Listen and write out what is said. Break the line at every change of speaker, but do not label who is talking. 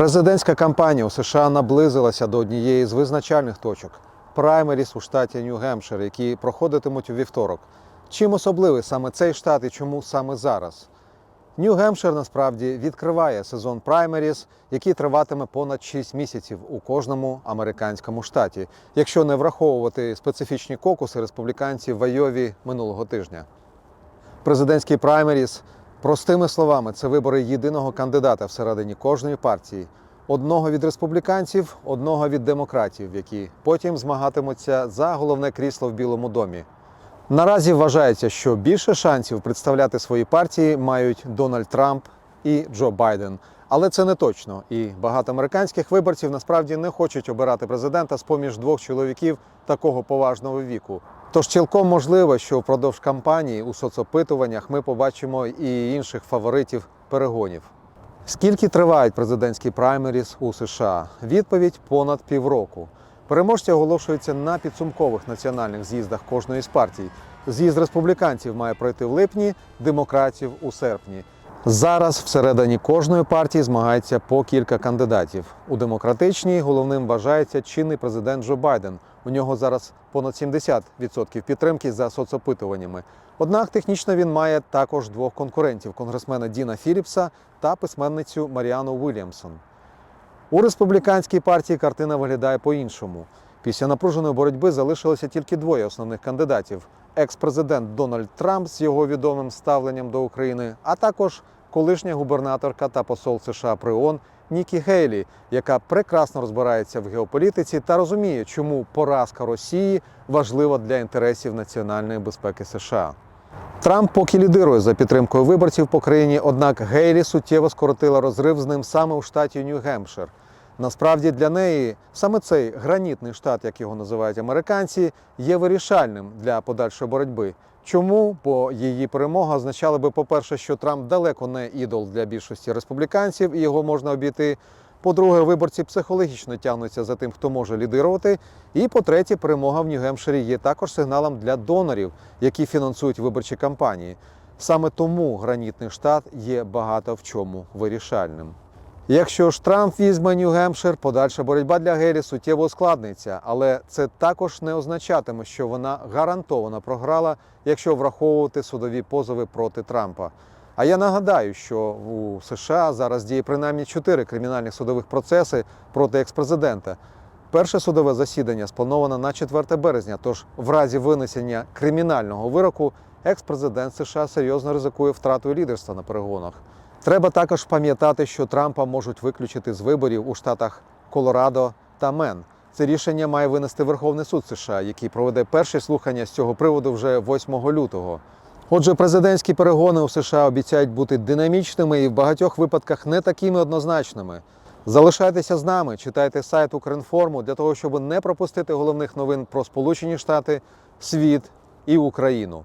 Президентська кампанія у США наблизилася до однієї з визначальних точок праймеріс у штаті Нью-Гемпшир, які проходитимуть у вівторок. Чим особливий саме цей штат і чому саме зараз? Нью-Гемпшир насправді відкриває сезон праймеріс, який триватиме понад 6 місяців у кожному американському штаті, якщо не враховувати специфічні кокуси республіканців в Айові минулого тижня. Президентський праймеріс, простими словами, це вибори єдиного кандидата всередині кожної партії, одного від республіканців, одного від демократів, які потім змагатимуться за головне крісло в Білому домі. Наразі вважається, що більше шансів представляти свої партії мають Дональд Трамп і Джо Байден. Але це не точно. І багато американських виборців насправді не хочуть обирати президента з поміж двох чоловіків такого поважного віку. Тож цілком можливо, що впродовж кампанії у соцопитуваннях ми побачимо і інших фаворитів перегонів. Скільки тривають президентські праймеріс у США? Відповідь понад півроку. Переможці оголошуються на підсумкових національних з'їздах кожної з партій. З'їзд республіканців має пройти в липні, демократів у серпні. Зараз всередині кожної партії змагається по кілька кандидатів. У демократичній головним вважається чинний президент Джо Байден. У нього зараз понад 70% підтримки за соцопитуваннями. Однак технічно він має також двох конкурентів: конгресмена Діна Філіпса та письменницю Маріану Уільямсон. У республіканській партії картина виглядає по-іншому. Після напруженої боротьби залишилося тільки двоє основних кандидатів: екс-президент Дональд Трамп з його відомим ставленням до України, а також колишня губернаторка та посол США при ООН Нікі Гейлі, яка прекрасно розбирається в геополітиці та розуміє, чому поразка Росії важлива для інтересів національної безпеки США. Трамп поки лідирує за підтримкою виборців по країні, однак Гейлі суттєво скоротила розрив з ним саме у штаті Нью-Гемпшир. Насправді для неї саме цей гранітний штат, як його називають американці, є вирішальним для подальшої боротьби. Чому? Бо її перемога означала би, по-перше, що Трамп далеко не ідол для більшості республіканців, і його можна обійти. По-друге, виборці психологічно тягнуться за тим, хто може лідирувати. І по-третє, перемога в Нью-Гемпширі є також сигналом для донорів, які фінансують виборчі кампанії. Саме тому гранітний штат є багато в чому вирішальним. Якщо ж Трамп візьме Нью-Гемпшир, подальша боротьба для Гелі суттєво ускладниться, але це також не означатиме, що вона гарантовано програла, якщо враховувати судові позови проти Трампа. А я нагадаю, що у США зараз діє принаймні чотири кримінальних судових процеси проти експрезидента. Перше судове засідання сплановано на 4 березня. Тож, в разі винесення кримінального вироку, експрезидент США серйозно ризикує втратою лідерства на перегонах. Треба також пам'ятати, що Трампа можуть виключити з виборів у штатах Колорадо та Мен. Це рішення має винести Верховний суд США, який проведе перші слухання з цього приводу вже 8 лютого. Отже, президентські перегони у США обіцяють бути динамічними і в багатьох випадках не такими однозначними. Залишайтеся з нами, читайте сайт Укрінформу для того, щоб не пропустити головних новин про Сполучені Штати, світ і Україну.